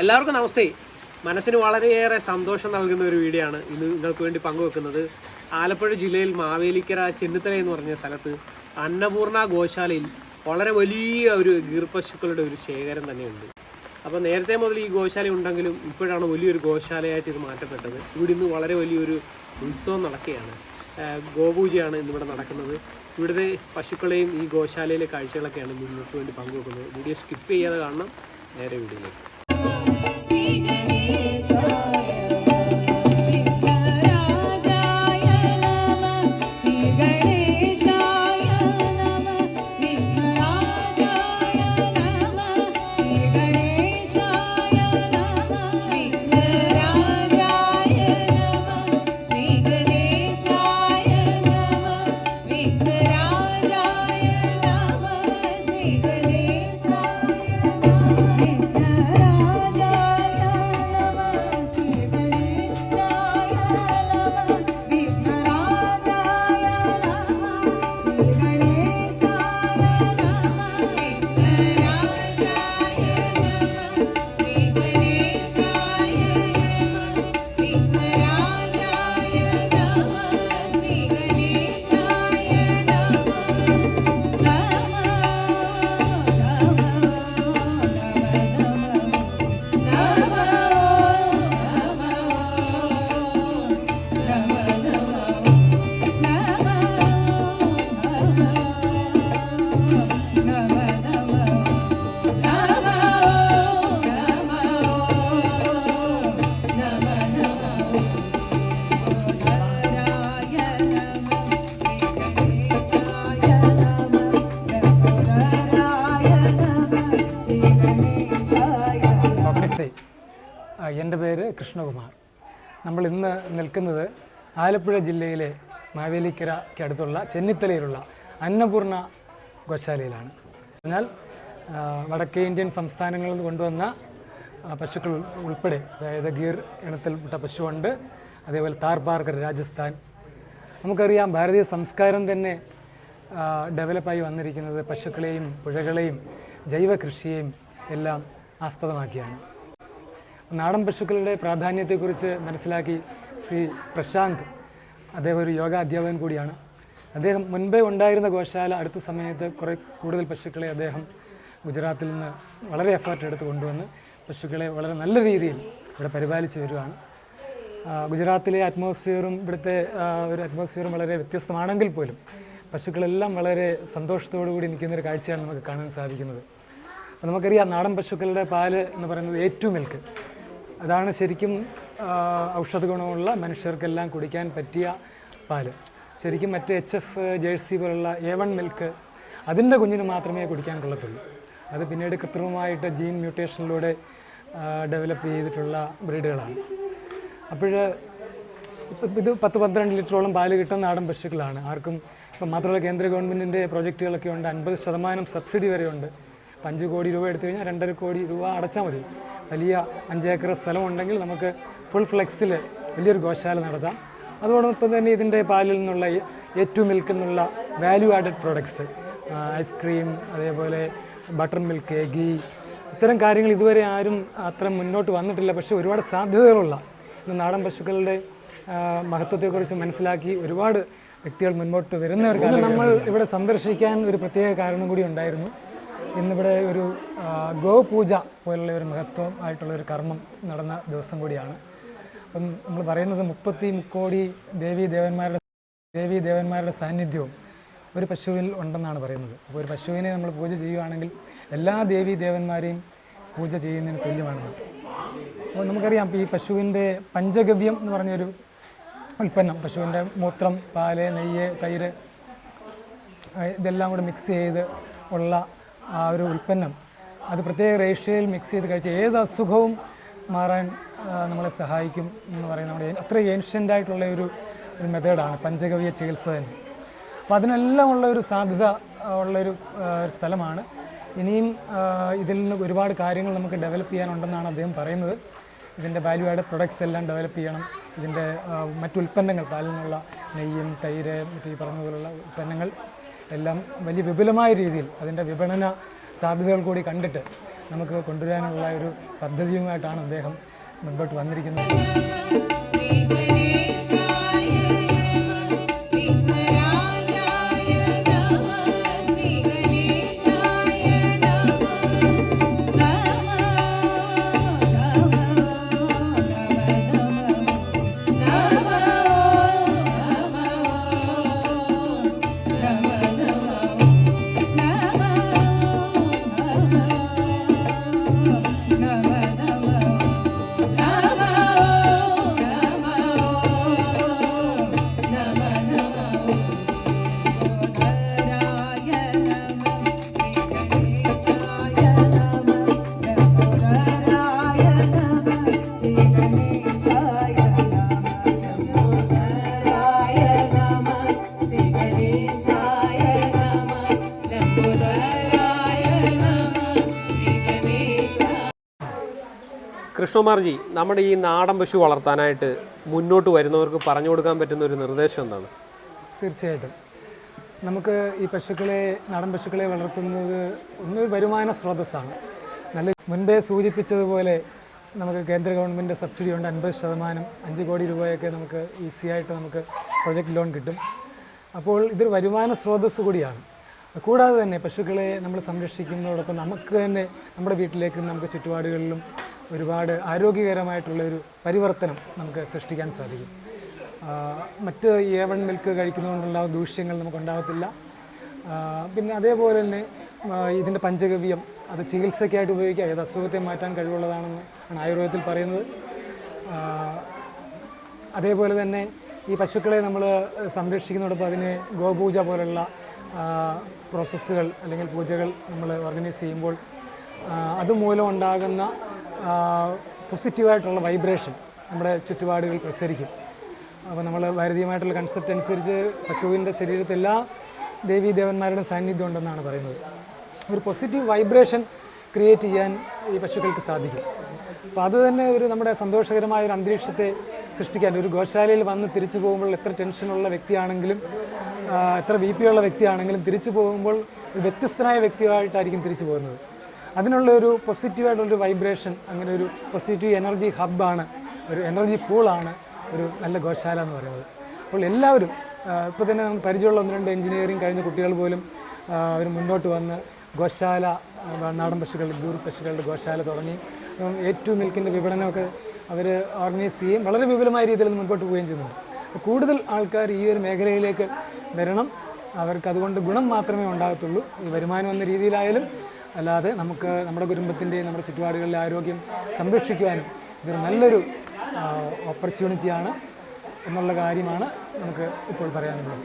എല്ലാവർക്കും നമസ്തേ. മനസ്സിന് വളരെയേറെ സന്തോഷം നൽകുന്ന ഒരു വീഡിയോ ആണ് ഇന്ന് നിങ്ങൾക്ക് വേണ്ടി പങ്കുവെക്കുന്നത്. ആലപ്പുഴ ജില്ലയിൽ മാവേലിക്കര ചെന്നിത്തല എന്ന് പറഞ്ഞ സ്ഥലത്ത് അന്നപൂർണ ഗോശാലയിൽ വളരെ വലിയ ഒരു ഗീർപശുക്കളുടെ ഒരു ശേഖരം തന്നെയുണ്ട്. അപ്പോൾ നേരത്തെ മുതൽ ഈ ഗോശാല ഉണ്ടെങ്കിലും ഇപ്പോഴാണ് വലിയൊരു ഗോശാലയായിട്ട് ഇത് മാറ്റപ്പെട്ടത്. ഇവിടെ ഇന്ന് വളരെ വലിയൊരു ഉത്സവം നടക്കുകയാണ്. ഗോപൂജയാണ് ഇന്നിവിടെ നടക്കുന്നത്. ഇവിടുത്തെ പശുക്കളെയും ഈ ഗോശാലയിലെ കാഴ്ചകളൊക്കെയാണ് നിങ്ങൾക്ക് വേണ്ടി പങ്കുവെക്കുന്നത്. വീഡിയോ സ്കിപ്പ് ചെയ്യാതെ കാണണം. നേരെ വീഡിയോയിലേക്ക്. ശ്രീ കൃഷ്ണകുമാർ. നമ്മൾ ഇന്ന് നിൽക്കുന്നത് ആലപ്പുഴ ജില്ലയിലെ മാവേലിക്കരയ്ക്ക് അടുത്തുള്ള ചെന്നിത്തലയിലുള്ള അന്നപൂർണ ഗോശാലയിലാണ്. എന്നാൽ വടക്കേ ഇന്ത്യൻ സംസ്ഥാനങ്ങളിൽ നിന്ന് കൊണ്ടുവന്ന പശുക്കൾ ഉൾപ്പെടെ അതായത് ഗീർ ഇനത്തിൽപ്പെട്ട പശുവുണ്ട്. അതേപോലെ താർബാർഗർ രാജസ്ഥാൻ. നമുക്കറിയാം ഭാരതീയ സംസ്കാരം തന്നെ ഡെവലപ്പായി വന്നിരിക്കുന്നത് പശുക്കളെയും പുഴകളെയും ജൈവ കൃഷിയെയും എല്ലാം ആസ്പദമാക്കിയാണ്. നാടൻ പശുക്കളുടെ പ്രാധാന്യത്തെക്കുറിച്ച് മനസ്സിലാക്കി ശ്രീ പ്രശാന്ത് അദ്ദേഹം ഒരു യോഗ അധ്യാപകൻ കൂടിയാണ്. അദ്ദേഹം മുൻപേ ഉണ്ടായിരുന്ന ഗോശാല അടുത്ത സമയത്ത് കുറേ കൂടുതൽ പശുക്കളെ അദ്ദേഹം ഗുജറാത്തിൽ നിന്ന് വളരെ എഫേർട്ട് എടുത്ത് കൊണ്ടുവന്ന് പശുക്കളെ വളരെ നല്ല രീതിയിൽ ഇവിടെ പരിപാലിച്ചു വരുവാണ്. ഗുജറാത്തിലെ അറ്റ്മോസ്ഫിയറും ഇവിടുത്തെ ഒരു അറ്റ്മോസ്ഫിയറും വളരെ വ്യത്യസ്തമാണെങ്കിൽ പോലും പശുക്കളെല്ലാം വളരെ സന്തോഷത്തോടു കൂടി നിൽക്കുന്നൊരു കാഴ്ചയാണ് നമുക്ക് കാണാൻ സാധിക്കുന്നത്. നമുക്കറിയാം നാടൻ പശുക്കളുടെ പാൽ എന്ന് പറയുന്നത് ഏറ്റവും മിൽക്ക്. അതാണ് ശരിക്കും ഔഷധ ഗുണമുള്ള മനുഷ്യർക്കെല്ലാം കുടിക്കാൻ പറ്റിയ പാൽ. ശരിക്കും മറ്റ് എച്ച് എഫ് ജേഴ്സി പോലുള്ള എ വൺ മിൽക്ക് അതിന്റെ കുഞ്ഞിന് മാത്രമേ കുടിക്കാൻ കൊള്ളത്തുള്ളൂ. അത് പിന്നീട് കൃത്രിമമായിട്ട് ജീൻ മ്യൂട്ടേഷനിലൂടെ ഡെവലപ്പ് ചെയ്തിട്ടുള്ള ബ്രീഡുകളാണ്. അപ്പോൾ ഇത് പത്ത് പന്ത്രണ്ട് ലിറ്ററോളം പാൽ കിട്ടുന്ന നാടൻ പശുക്കളാണ്. ആർക്കും ഇപ്പം മാത്രമല്ല കേന്ദ്ര ഗവൺമെന്റിന്റെ പ്രോജക്റ്റുകളൊക്കെ ഉണ്ട്. അൻപത് ശതമാനം സബ്സിഡി വരെയുണ്ട്. അഞ്ച് കോടി രൂപ എടുത്തു കഴിഞ്ഞാൽ രണ്ടര കോടി രൂപ അടച്ചാൽ മതി. വലിയ അഞ്ചേക്കർ സ്ഥലമുണ്ടെങ്കിൽ നമുക്ക് ഫുൾ ഫ്ലെക്സിൽ വലിയൊരു ഗോശാല നടത്താം. അതോടൊപ്പം തന്നെ ഇതിന്റെ പാലിൽ നിന്നുള്ള ഏറ്റവും മിൽക്കിൽ നിന്നുള്ള value added products ice cream അതേപോലെ ബട്ടർ മിൽക്ക് ഗീ ഇത്തരം കാര്യങ്ങൾ ഇതുവരെ ആരും അത്ര മുന്നോട്ട് വന്നിട്ടില്ല. പക്ഷേ ഒരുപാട് സാധ്യതകളുള്ള ഇന്ന് നാടൻ പശുക്കളുടെ മഹത്വത്തെക്കുറിച്ച് മനസ്സിലാക്കി ഒരുപാട് വ്യക്തികൾ മുന്നോട്ട് വരുന്നവർക്ക് നമ്മൾ ഇവിടെ സന്ദർശിക്കാൻ ഒരു പ്രത്യേക കാരണം കൂടി ഉണ്ടായിരുന്നു. ഇന്നിവിടെ ഒരു ഗോപൂജ പോലുള്ള ഒരു മഹത്വം ആയിട്ടുള്ള ഒരു കർമ്മം നടന്ന ദിവസം കൂടിയാണ്. അപ്പം നമ്മൾ പറയുന്നത് മുപ്പത്തി മുക്കോടി ദേവി ദേവന്മാരുടെ ദേവി ദേവന്മാരുടെ സാന്നിധ്യവും ഒരു പശുവിൽ ഉണ്ടെന്നാണ് പറയുന്നത്. അപ്പോൾ ഒരു പശുവിനെ നമ്മൾ പൂജ ചെയ്യുകയാണെങ്കിൽ എല്ലാ ദേവി ദേവന്മാരെയും പൂജ ചെയ്യുന്നതിന് തുല്യമാണെന്ന്. അപ്പോൾ നമുക്കറിയാം ഈ പശുവിന്റെ പഞ്ചഗവ്യം എന്ന് പറഞ്ഞൊരു ഉൽപ്പന്നം പശുവിന്റെ മൂത്രം പാൽ നെയ്യ് തൈര് ഇതെല്ലാം കൂടെ മിക്സ് ചെയ്ത് ഉള്ള ആ ഒരു ഉൽപ്പന്നം അത് പ്രത്യേക റേഷ്യയിൽ മിക്സ് ചെയ്ത് കഴിച്ച് ഏത് അസുഖവും മാറാൻ നമ്മളെ സഹായിക്കും എന്ന് പറയുന്ന നമ്മുടെ അത്ര ഏൻഷ്യന്റ് ആയിട്ടുള്ള ഒരു ഒരു മെത്തേഡാണ് പഞ്ചഗവ്യ ചികിത്സ തന്നെ. അപ്പോൾ അതിനെല്ലാം ഉള്ള ഒരു സാധ്യത ഉള്ളൊരു സ്ഥലമാണ്. ഇനിയും ഇതിൽ നിന്ന് ഒരുപാട് കാര്യങ്ങൾ നമുക്ക് ഡെവലപ്പ് ചെയ്യാനുണ്ടെന്നാണ് അദ്ദേഹം പറയുന്നത്. ഇതിന്റെ വാല്യൂ ആഡ് പ്രൊഡക്ട്സ് എല്ലാം ഡെവലപ്പ് ചെയ്യണം. ഇതിന്റെ ആ, മറ്റു ഉൽപ്പന്നങ്ങൾ പാലിൽ നെയ്യും തൈര് മറ്റു ഈ പറഞ്ഞതുപോലുള്ള ഉൽപ്പന്നങ്ങൾ. എല്ലാം വലിയ വിപുലമായ രീതിയിൽ അതിന്റെ വിപണന സാധ്യതകൾ കൂടി കണ്ടിട്ട് നമുക്ക് കൊണ്ടുവരാനുള്ള ഒരു പദ്ധതിയുമായിട്ടാണ് അദ്ദേഹം മുൻപോട്ട് വന്നിരിക്കുന്നത്. കൃഷ്ണകുമാർജി നമ്മുടെ ഈ നാടൻ പശു വളർത്താനായിട്ട് മുന്നോട്ട് വരുന്നവർക്ക് പറഞ്ഞു കൊടുക്കാൻ പറ്റുന്ന ഒരു നിർദ്ദേശം എന്താണ്? തീർച്ചയായിട്ടും. നമുക്ക് ഈ പശുക്കളെ നാടൻ പശുക്കളെ വളർത്തുന്നത് ഒന്ന് വരുമാന സ്രോതസ്സാണ്. നല്ല മുൻപേ സൂചിപ്പിച്ചതുപോലെ നമുക്ക് കേന്ദ്ര ഗവൺമെന്റ് സബ്സിഡി ഉണ്ട് അൻപത് ശതമാനം അഞ്ച് കോടി രൂപയൊക്കെ നമുക്ക് ഈസി ആയിട്ട് നമുക്ക് പ്രൊജക്റ്റ് ലോൺ കിട്ടും. അപ്പോൾ ഇതൊരു വരുമാന സ്രോതസ് കൂടിയാണ്. കൂടാതെ തന്നെ പശുക്കളെ നമ്മൾ സംരക്ഷിക്കുന്നതോടൊപ്പം നമുക്ക് തന്നെ നമ്മുടെ വീട്ടിലേക്കും നമുക്ക് ചുറ്റുപാടുകളിലും ഒരുപാട് ആരോഗ്യകരമായിട്ടുള്ള ഒരു പരിവർത്തനം നമുക്ക് സൃഷ്ടിക്കാൻ സാധിക്കും. മറ്റ് എ വൺ മിൽക്ക് കഴിക്കുന്നതുകൊണ്ടുള്ള ദൂഷ്യങ്ങൾ നമുക്ക് ഉണ്ടാകത്തില്ല പിന്നെ അതേപോലെ തന്നെ ഇതിന്റെ പഞ്ചഗവ്യം അത് ചികിത്സയ്ക്കായിട്ട് ഉപയോഗിക്കുക. ഏത് അസുഖത്തെ മാറ്റാൻ കഴിവുള്ളതാണെന്ന് ആണ് ആയുർവേദത്തിൽ പറയുന്നത്. അതേപോലെ തന്നെ ഈ പശുക്കളെ നമ്മൾ സംരക്ഷിക്കുന്നതോടൊപ്പം അതിനെ ഗോപൂജ പോലുള്ള പ്രോസസ്സുകൾ അല്ലെങ്കിൽ പൂജകൾ നമ്മൾ ഓർഗനൈസ് ചെയ്യുമ്പോൾ അതുമൂലം ഉണ്ടാകുന്ന പോസിറ്റീവായിട്ടുള്ള വൈബ്രേഷൻ നമ്മുടെ ചുറ്റുപാടുകൾ പ്രസരിക്കും. അപ്പോൾ നമ്മൾ ഭാരതീയമായിട്ടുള്ള കൺസെപ്റ്റ് അനുസരിച്ച് പശുവിന്റെ ശരീരത്തിൽ എല്ലാ ദേവീ ദേവന്മാരുടെ സാന്നിധ്യം ഉണ്ടെന്നാണ് പറയുന്നത്. ഒരു പോസിറ്റീവ് വൈബ്രേഷൻ ക്രിയേറ്റ് ചെയ്യാൻ ഈ പശുക്കൾക്ക് സാധിക്കും. അപ്പോൾ അത് തന്നെ ഒരു നമ്മുടെ സന്തോഷകരമായ ഒരു അന്തരീക്ഷത്തെ സൃഷ്ടിക്കാൻ ഒരു ഗോശാലയിൽ വന്ന് തിരിച്ചു പോകുമ്പോൾ എത്ര ടെൻഷനുള്ള വ്യക്തിയാണെങ്കിലും എത്ര ബി പി ഉള്ള വ്യക്തിയാണെങ്കിലും തിരിച്ചു പോകുമ്പോൾ ഒരു വ്യത്യസ്തനായ വ്യക്തിയായിട്ടായിരിക്കും തിരിച്ചു പോകുന്നത്. അതിനുള്ള ഒരു പോസിറ്റീവായിട്ടുള്ളൊരു വൈബ്രേഷൻ അങ്ങനെ ഒരു പോസിറ്റീവ് എനർജി ഹബ്ബാണ് ഒരു എനർജി പൂളാണ് ഒരു നല്ല ഗോശാല എന്ന് പറയുന്നത്. അപ്പോൾ എല്ലാവരും ഇപ്പോൾ തന്നെ നമുക്ക് പരിചയമുള്ള ഒന്ന് രണ്ട് എഞ്ചിനീയറിങ് കഴിഞ്ഞ കുട്ടികൾ പോലും അവർ മുന്നോട്ട് വന്ന് ഗോശാല നാടൻ പശുക്കളുടെ ഗൂർ പശുക്കളുടെ ഗോശാല തുടങ്ങി. ടു മിൽക്കിന്റെ വിപണനമൊക്കെ അവർ ഓർഗനൈസ് ചെയ്യുകയും വളരെ വിപുലമായ രീതിയിൽ മുൻപോട്ട് പോവുകയും ചെയ്യുന്നുണ്ട്. കൂടുതൽ ആൾക്കാർ ഈ ഒരു മേഖലയിലേക്ക് വരണം. അവർക്ക് അതുകൊണ്ട് ഗുണം മാത്രമേ ഉണ്ടാകത്തുള്ളൂ. ഈ വരുമാനം എന്ന രീതിയിലായാലും അല്ലാതെ നമുക്ക് നമ്മുടെ കുടുംബത്തിന്റെയും നമ്മുടെ ചുറ്റുപാടുകളിലെ ആരോഗ്യം സംരക്ഷിക്കുവാനും ഇതൊരു നല്ലൊരു ഓപ്പർച്യൂണിറ്റിയാണ് എന്നുള്ള കാര്യമാണ് നമുക്ക് ഇപ്പോൾ പറയാനുള്ളത്.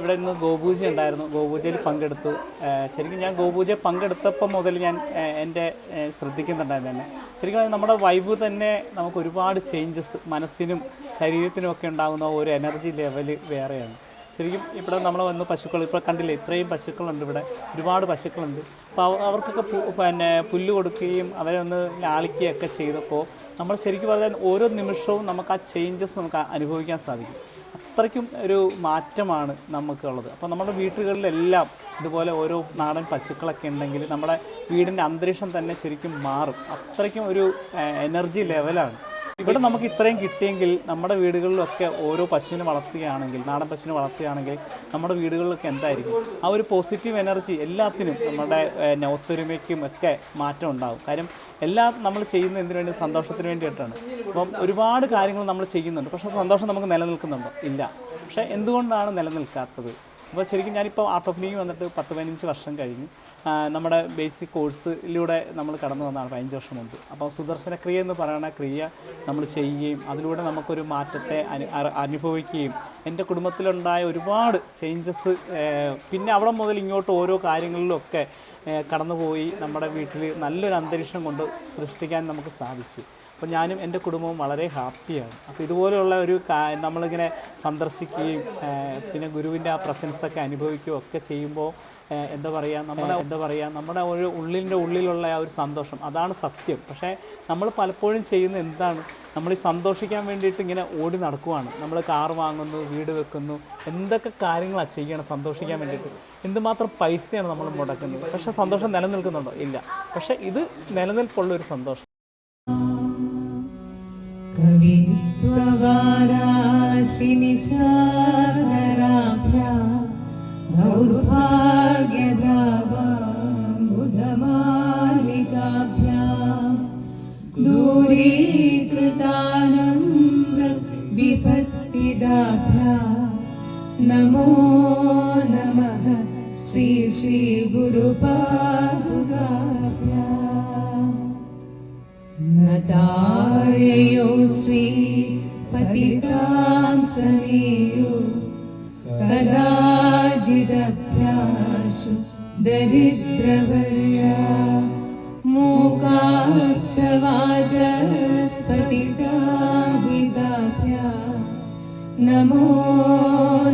ഇവിടെ നിന്ന് ഗോപൂജ ഉണ്ടായിരുന്നു. ഗോപൂജയിൽ പങ്കെടുത്തു. ശരിക്കും ഞാൻ ഗോപൂജ പങ്കെടുത്തപ്പോൾ മുതൽ ഞാൻ എന്റെ ശ്രദ്ധിക്കുന്നുണ്ടായിരുന്നു തന്നെ ശരിക്കും നമ്മുടെ വൈബ് തന്നെ നമുക്ക് ഒരുപാട് ചേഞ്ചസ് മനസ്സിനും ശരീരത്തിനും ഒക്കെ ഉണ്ടാകുന്ന ഒരു എനർജി ലെവൽ വേറെയാണ്. ശരിക്കും ഇവിടെ നമ്മൾ വന്ന് പശുക്കൾ ഇപ്പോൾ കണ്ടില്ലേ ഇത്രയും പശുക്കളുണ്ട് ഇവിടെ. ഒരുപാട് പശുക്കളുണ്ട്. അപ്പോൾ അവർക്കൊക്കെ പിന്നെ പുല്ല് കൊടുക്കുകയും അവരെ ഒന്ന് ലാളിക്കുകയൊക്കെ ചെയ്തപ്പോൾ നമ്മൾ ശരിക്കും പറഞ്ഞാൽ ഓരോ നിമിഷവും നമുക്ക് ആ ചേഞ്ചസ് നമുക്ക് അനുഭവിക്കാൻ സാധിക്കും. അത്രയ്ക്കും ഒരു മാറ്റമാണ് നമുക്കുള്ളത്. അപ്പോൾ നമ്മുടെ വീട്ടുകളിലെല്ലാം ഇതുപോലെ ഓരോ നാടൻ പശുക്കളൊക്കെ ഉണ്ടെങ്കിൽ നമ്മുടെ വീടിന്റെ അന്തരീക്ഷം തന്നെ ശരിക്കും മാറും. അത്രയ്ക്കും ഒരു എനർജി ലെവലാണ് ഇവിടെ നമുക്ക് ഇത്രയും കിട്ടിയെങ്കിൽ നമ്മുടെ വീടുകളിലൊക്കെ ഓരോ പശുവിനെ വളർത്തുകയാണെങ്കിൽ നാടൻ പശുവിനെ വളർത്തുകയാണെങ്കിൽ നമ്മുടെ വീടുകളിലൊക്കെ എന്തായിരിക്കും? ആ ഒരു പോസിറ്റീവ് എനർജി എല്ലാത്തിനും നമ്മുടെ ഒത്തൊരുമയ്ക്കും ഒക്കെ മാറ്റം ഉണ്ടാകും കാര്യം എല്ലാം നമ്മൾ ചെയ്യുന്ന എന്തിനു വേണ്ടി? സന്തോഷത്തിന് വേണ്ടിയിട്ടാണ്. അപ്പം ഒരുപാട് കാര്യങ്ങൾ നമ്മൾ ചെയ്യുന്നുണ്ട്. പക്ഷേ സന്തോഷം നമുക്ക് നിലനിൽക്കുന്നുണ്ടോ? ഇല്ല. പക്ഷേ എന്തുകൊണ്ടാണ് നിലനിൽക്കാത്തത്? അപ്പോൾ ശരിക്കും ഞാനിപ്പോൾ ആർട്ട് ഓഫ് ലിവിങ് വന്നിട്ട് പത്ത് പതിനഞ്ച് വർഷം കഴിഞ്ഞ്. നമ്മുടെ ബേസിക് കോഴ്സിലൂടെ നമ്മൾ കടന്നു വന്നതാണ് പതിനഞ്ച് വർഷം മുമ്പ്. അപ്പോൾ സുദർശന ക്രിയ എന്ന് പറയുന്ന ക്രിയ നമ്മൾ ചെയ്യുകയും അതിലൂടെ നമുക്കൊരു മാറ്റത്തെ അനുഭവിക്കുകയും എന്റെ കുടുംബത്തിലുണ്ടായ ഒരുപാട് ചേഞ്ചസ് പിന്നെ അവിടെ മുതൽ ഇങ്ങോട്ട് ഓരോ കാര്യങ്ങളിലൊക്കെ കടന്നുപോയി നമ്മുടെ വീട്ടിൽ നല്ലൊരു അന്തരീക്ഷം കൊണ്ട് സൃഷ്ടിക്കാൻ നമുക്ക് സാധിച്ചു. അപ്പോൾ ഞാനും എന്റെ കുടുംബവും വളരെ ഹാപ്പിയാണ്. അപ്പോൾ ഇതുപോലെയുള്ള ഒരു നമ്മളിങ്ങനെ സന്ദർശിക്കുകയും പിന്നെ ഗുരുവിന്റെ ആ പ്രസൻസൊക്കെ അനുഭവിക്കുകയും ഒക്കെ ചെയ്യുമ്പോൾ എന്താ പറയുക നമ്മുടെ എന്താ പറയുക നമ്മുടെ ഒരു ഉള്ളിന്റെ ഉള്ളിലുള്ള ആ ഒരു സന്തോഷം അതാണ് സത്യം. പക്ഷേ നമ്മൾ പലപ്പോഴും ചെയ്യുന്ന എന്താണ് നമ്മൾ ഈ സന്തോഷിക്കാൻ വേണ്ടിയിട്ട് ഇങ്ങനെ ഓടി നടക്കുവാണ്. നമ്മൾ കാർ വാങ്ങുന്നു വീട് വെക്കുന്നു എന്തൊക്കെ കാര്യങ്ങളാണ് ചെയ്യണം സന്തോഷിക്കാൻ വേണ്ടിയിട്ട്. എന്തുമാത്രം പൈസയാണ് നമ്മൾ മുടക്കുന്നത്. പക്ഷേ സന്തോഷം നിലനിൽക്കുന്നുണ്ടോ? ഇല്ല. പക്ഷേ ഇത് നിലനിൽപ്പുള്ള ഒരു സന്തോഷം. निशाहराभ्या दौर्भाग्यदा वा बुधमालिकाभ्या विपत्तिदाभ्या नमो नमः श्री श्रीगुरुपादुगाभ्या नताययो श्री पतितां सनेयो कदाचिदभ्याशु दरिद्रवर्या मूकाश्च वाचस्पतिताभिदाभ्या नमो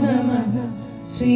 नमः श्री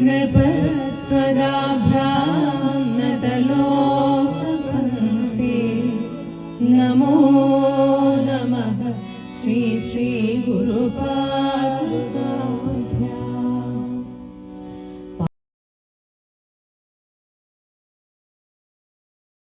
दाभ्यालोति नमो